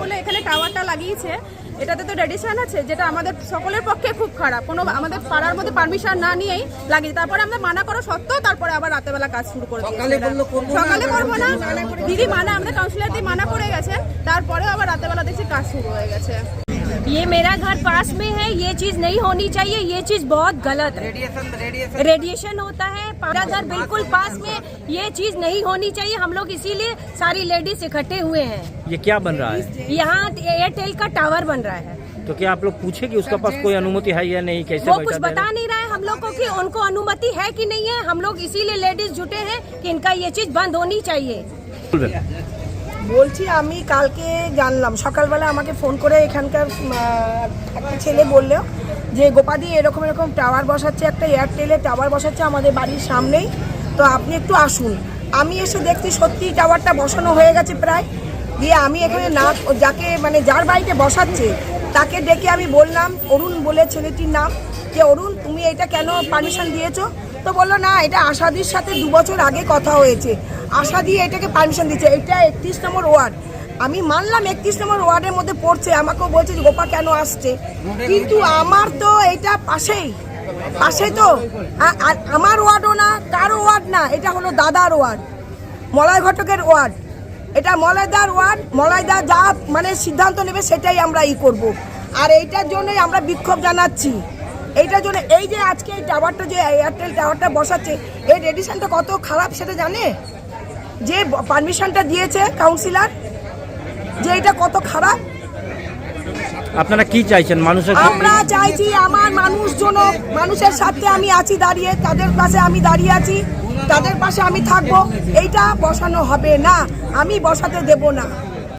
বলে এখানে টাওয়ারটা লাগিয়েছে এটাতে তো রেডিশন আছে যেটা আমাদের সকলের পক্ষে খুব খারাপ। কোনো আমাদের পাড়ার মধ্যে পারমিশন না নিয়েই লাগিয়ে তারপরে আমরা মানা করা সত্ত্বেও তারপরে আবার রাতেবেলা কাজ শুরু করে সকালে করব না, সকালে আবার করব না করে দিদি মানা আমরা কাউন্সিলর দিয়ে মানা করে গেছে তারপরেও আবার রাতেবেলা দেখছি কাজ শুরু হয়ে গেছে। ये मेरा घर पास में है ये चीज़ नहीं होनी चाहिए ये चीज़ बहुत गलत है। रेडिएशन रेडिएशन रेडिएशन होता है मेरा घर बिल्कुल पास में ये चीज़ नहीं होनी चाहिए हम लोग इसीलिए सारी लेडीज़ इकट्ठे हुए हैं। ये क्या बन रहा है? यहाँ एयरटेल का टावर बन रहा है। तो क्या आप लोग पूछे कि उसका पास कोई अनुमति है या नहीं कैसे वो कुछ बता नहीं रहा है हम लोग को उनको अनुमति है कि नहीं है हम लोग इसीलिए लेडीज़ जुटे हैं कि इनका ये चीज़ बंद होनी चाहिए। বলছি, আমি কালকে জানলাম। সকালবেলা আমাকে ফোন করে এখানকার একটা ছেলে বলল যে, গোপাদি, এরকম এরকম টাওয়ার বসাচ্ছে, একটা এয়ারটেলে টাওয়ার বসাচ্ছে আমাদের বাড়ির সামনেই। তো আপনি একটু আসুন। আমি এসে দেখছি সত্যি টাওয়ারটা বসানো হয়ে গেছে প্রায়। দিয়ে আমি এখানে না, যাকে মানে যার বাড়িতে বসাচ্ছে, তাকে ডেকে আমি বললাম, অরুণ বলে ছেলেটির নাম। যে, অরুণ, তুমি এটা কেন পারমিশন দিয়েছ? তো বলল, না, এটা আশাদির সাথে দু বছর আগে কথা হয়েছে। আশা দিয়ে এটাকে পারমিশন দিচ্ছে। এটা একত্রিশ নম্বর ওয়ার্ড। আমি মানলাম একত্রিশ নম্বর ওয়ার্ডের মধ্যে পড়ছে। আমাকেও বলছে যে, গোপা কেন আসছে? কিন্তু আমার তো এটা পাশেই। পাশে তো? আর আমার ওয়ার্ডও না কারও ওয়ার্ড না। এটা হলো দাদার ওয়ার্ড। মলয় ঘটকের ওয়ার্ড। এটা মলয়দার ওয়ার্ড। মলয়দা যা মানে সিদ্ধান্ত নেবে, সেটাই আমরা ই করব। আর এইটার জন্যই আমরা বিক্ষোভ জানাচ্ছি। এইটার জন্য এই যে আজকে এই টাওয়ারটা যে এয়ারটেল টাওয়ারটা বসাচ্ছে এই রেডিশনটা কত খারাপ সেটা জানে? যে পারমিশনটা দিয়েছে কাউন্সিলর যে এটা কত খারাপ? আপনারা কি চাইছেন? মানুষের আমরা চাইছি আমার মানুষজন মানুষের সাথে আমি আছি দাঁড়িয়ে তাদের পাশে আমি দাঁড়িয়ে আছি তাদের পাশে আমি থাকব এইটা বসানো হবে না আমি বসাতে দেব না।